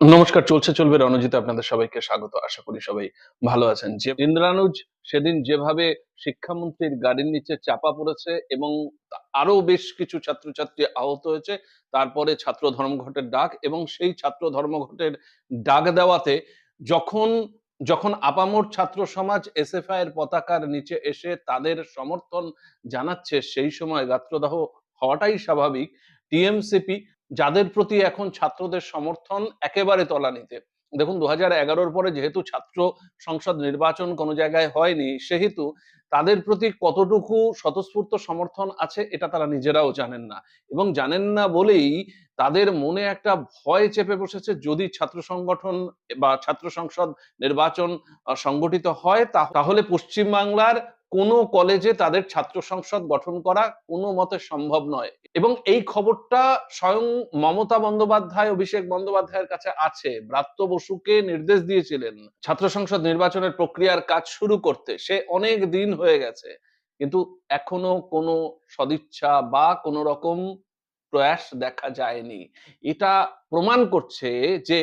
নমস্কার, চলছে, চলবে রণজিতে আপনাদের সবাইকে স্বাগত। আশা করি সবাই ভালো আছেন। যে ইন্দ্রানুজ সেদিন যেভাবে শিক্ষামন্ত্রীর গাড়ির নিচে চাপা পড়েছে এবং আরও বেশ কিছু ছাত্রছাত্রী আহত হয়েছে, তারপরে ছাত্র ধর্মঘটের ডাক এবং সেই ছাত্র ধর্মঘটের ডাক দেওয়াতে যখন যখন আপামোর ছাত্র সমাজ এসএফআই এর পতাকার নিচে এসে তাদের সমর্থন জানাচ্ছে সেই সময় গাত্রদাহ হওয়াটাই স্বাভাবিক। টিএমসিপি যাদের প্রতি এখন ছাত্রদের সমর্থন একেবারে তলানিতে। দেখুন দু হাজার এগারোর পরে যেহেতু ছাত্র সংসদ নির্বাচন কোনো জায়গায় হয়নি, সেহেতু তাদের প্রতি কতটুকু স্বতঃস্ফূর্ত সমর্থন আছে, এটা তারা নিজেরাও জানেন না। এবং জানেন না বলেই তাদের মনে একটা ভয় চেপে বসেছে, যদি ছাত্র সংগঠন বা ছাত্র সংসদ নির্বাচন সংগঠিত হয় তাহলে পশ্চিমবাংলার কোনো কলেজে তাদের ছাত্র সংসদ গঠন করা কোনো মতে সম্ভব নয়। এবং এই খবরটা স্বয়ং মমতা বন্দ্যোপাধ্যায়, অভিষেক বন্দ্যোপাধ্যায়ের কাছে আছে। ব্রাত্য বসুকে নির্দেশ দিয়েছিলেন ছাত্র সংসদ নির্বাচনের প্রক্রিয়ার কাজ শুরু করতে। সে অনেক দিন হয়ে গেছে। কিন্তু এখনও কোনো সদিচ্ছা বা কোনো রকম প্রয়াস দেখা যায়নি। এটা প্রমাণ করছে যে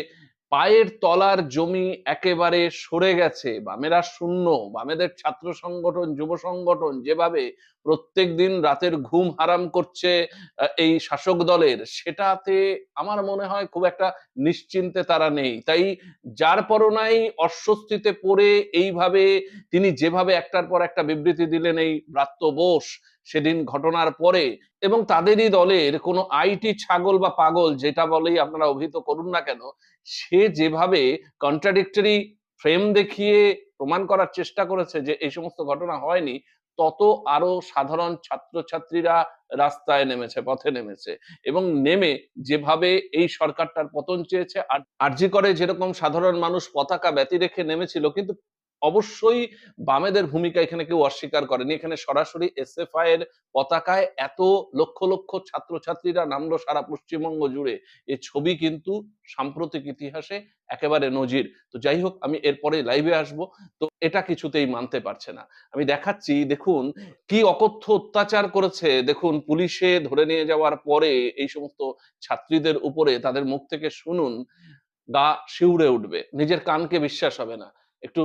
পায়ের তলার জমি একেবারে সরে গেছে। বামেরা শূন্য, বামেদের ছাত্র সংগঠন, যুব সংগঠন যেভাবে প্রত্যেক দিন রাতের ঘুম হারাম করছে এই শাসক দলের, সেটাতে আমার মনে হয় খুব একটা নিশ্চিন্তে তারা নেই। তাই যার পরনাই অস্বস্তিতে পড়ে এইভাবে তিনি যেভাবে একটার পর একটা বিবৃতি দিলেন এই ব্রাত্য বোস সেদিন ঘটনার পরে এবং তাদেরই দলের কোনো আইটি ছাগল বা পাগল, যেটা বলেই আপনারা অভিহিত করুন না কেন, সে যেভাবে কন্ট্রাডিক্টরি ফ্রেম দেখিয়ে প্রমাণ করার চেষ্টা করেছে যে এই সমস্ত ঘটনা হয়নি, তত আরও সাধারণ ছাত্রছাত্রীরা রাস্তায় নেমেছে, পথে নেমেছে এবং নেমে যেভাবে এই সরকারটার পতন চেয়েছে, আর আরজি করে যেরকম সাধারণ মানুষ পতাকা ব্যতি রেখে নেমেছিল, কিন্তু অবশ্যই বামেদের ভূমিকা এখানে কেউ অস্বীকার করেনি। এখানে সরাসরি এসএফআই এর পতাকায় এত লক্ষ লক্ষ ছাত্রছাত্রীরা নামলো সারা পশ্চিমবঙ্গ জুড়ে। এই ছবি কিন্তু সাম্প্রতিক ইতিহাসে একেবারে নজির। তো যাই হোক, আমি এরপরে লাইভে আসব। তো এটা কিছুতেই মানতে পারছে না। আমি দেখাচ্ছি, দেখুন, কি অকথ্য অত্যাচার করেছে। দেখুন, পুলিশে ধরে নিয়ে যাওয়ার পরে এই সমস্ত ছাত্রীদের উপরে তাদের মুখ থেকে শুনুন, গা শিউরে উঠবে। নিজের কানকে বিশ্বাস হবে না। একটু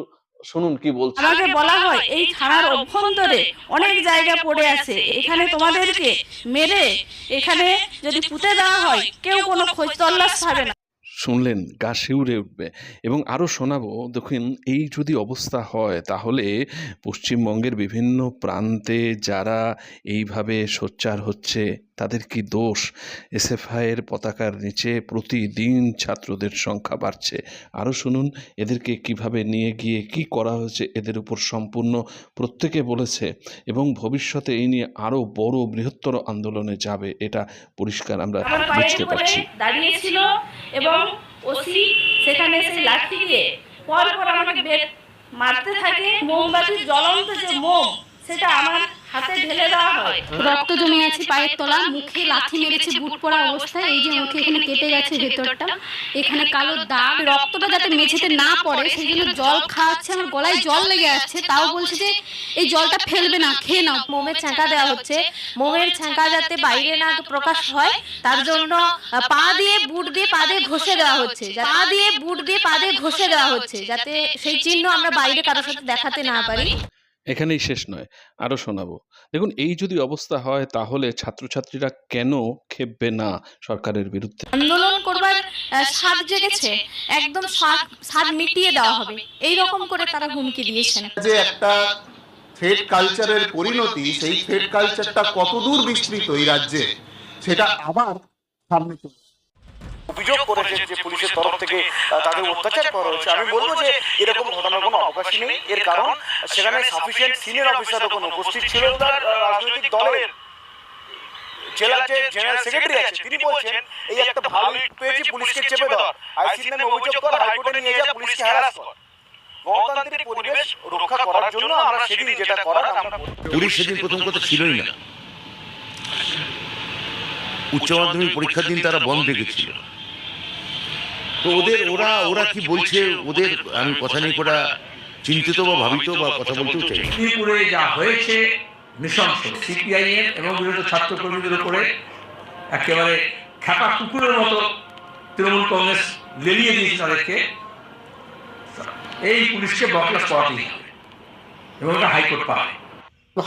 শুনুন কি বলছে। আমাকে বলা হয় এই থানার অভ্যন্তরে অনেক জায়গা পড়ে আছে। এখানে তোমাদেরকে মেরে এখানে যদি পুঁতে দেওয়া হয় কেউ কোনো খোঁজ তল্লাশ পাবে না। শুনলেন গা শিউরে উঠবে। এবং আরও শোনাবো দেখুন এই যদি অবস্থা হয় তাহলে পশ্চিমবঙ্গের বিভিন্ন প্রান্তে যারা এইভাবে সোচ্চার হচ্ছে তাদের কি দোষ? এসএফআইয়ের পতাকার নিচে প্রতিদিন ছাত্রদের সংখ্যা বাড়ছে। আরও শুনুন এদেরকে কীভাবে নিয়ে গিয়ে কি করা হয়েছে এদের উপর সম্পূর্ণ প্রত্যেকে বলেছে। এবং ভবিষ্যতে এই নিয়ে আরও বড় বৃহত্তর আন্দোলনে যাবে এটা পরিষ্কার আমরা বুঝতে পারছি। দাঁড়িয়েছিল এবং ওসি সেখানে এসে লাঠি দিয়ে পর পর আমাকে বের মারতে থাকে। মোমবাতির জ্বলন্ত যে মোম সেটা আমার হাতে ঢেলে দেওয়া হয়। রক্ত জমে আছে পায়ের তলা মুখে লাথি মেরেছে বুট পড়া অবস্থায়, এই যে মুখে এখানে কেটে গেছে ভেতরটা, এখানে কালো দাগ, রক্তটা যাতে মেঝেতে না পড়ে, সেই জন্য জল খাওয়াচ্ছে, আমার গলায় জল লেগে আসছে, তাও বলছে যে এই জলটা ফেলবে না, খেয়ে নাও। মোমের ছাঁকা দেওয়া হচ্ছে। মোমের ছাঁকা যাতে বাইরে না প্রকাশ হয়, তার জন্য পা দিয়ে বুট দিয়ে পা দিয়ে ঘষে দেওয়া হচ্ছে। পা দিয়ে বুট দিয়ে পা দিয়ে ঘষে দেওয়া হচ্ছে, যাতে সেই চিহ্ন আমরা বাইরে কারোর সাথে দেখাতে না পারি। এখানেই শেষ নয় আরও শোনাবো। দেখুন এই যদি অবস্থা হয় তাহলে ছাত্রছাত্রীরা কেন খেপবে না সরকারের বিরুদ্ধে? আন্দোলন করবার স্বাদ জেগেছে একদম স্বাদ মিটিয়ে দেওয়া হবে। এই রকম করে তারা হুমকি দিয়েছেন। যে একটা থ্রেড কালচারের পরিণতি সেই থ্রেড কালচারটা কতদূর বিস্তৃত এই রাজ্যে সেটা আবার সামনে চলে অভিযোগ করেছেন যে পুলিশের তরফ থেকে তাদের অত্যাচার করা হচ্ছে আমি বলব যে এরকম ঘটনার কোনো অবকাশই নেই। এর কারণ সেখানে সাফিসিয়েন্ট সিনিয়র অফিসার কোনো উপস্থিত ছিল তার রাজনৈতিক দলের জেলার যে জেনারেল সেক্রেটারি আছে তিনি বলছেন এই একটা ভালো পেয়েছি পুলিশকে চেপে আইসির নামে অভিযোগ কর হাইকোর্টে নিয়ে যা পুলিশকে হ্যারাস কর। গণতান্ত্রিক পরিবেশ রক্ষা করার জন্য আমরা সেদিন যেটা করার পুলিশ সেদিন প্রথম কথা ছিলই না উচ্চ মাধ্যমিক পরীক্ষার দিন তারা বন্ধ রেখেছিল তো ওদের ওরা ওরা কি বলছে? ওদের আমি কথা নেই করা চিন্তিত বা ভাবিত বা কথা বলতেও চাই মেদিনীপুরে যা হয়েছে নৃশংস। সিপিআইএম এবং বিরোধী ছাত্র কর্মীদের উপরে একেবারে খ্যাপা কুকুরের মতো তৃণমূল কংগ্রেস লেলিয়ে দিয়েছে তাদেরকে। এই পুলিশকে বরখাস্ত করাতেই হবে এবং এটা হাইকোর্ট পায়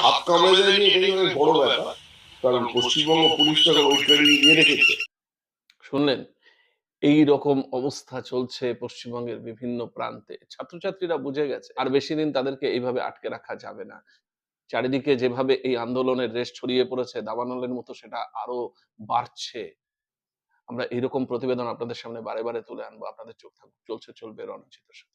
হাত কামড়ে যায়নি এটাই অনেক বড় ব্যাপার। কারণ পশ্চিমবঙ্গ পুলিশ তাকে নিয়ে রেখেছে। শুনলেন? এই রকম অবস্থা চলছে পশ্চিমবঙ্গের বিভিন্ন প্রান্তে। ছাত্রছাত্রীরা বুঝে গেছে, আর বেশি দিন তাদেরকে এইভাবে আটকে রাখা যাবে না। চারিদিকে যেভাবে এই আন্দোলনের রেশ ছড়িয়ে পড়েছে, দাবানলের মতো সেটা আরও বাড়ছে। আমরা এরকম প্রতিবেদন আপনাদের সামনে বারে বারে তুলে আনব, আপনাদের চোখ থাকবে চলছে, চলবে রণজিতের সাথে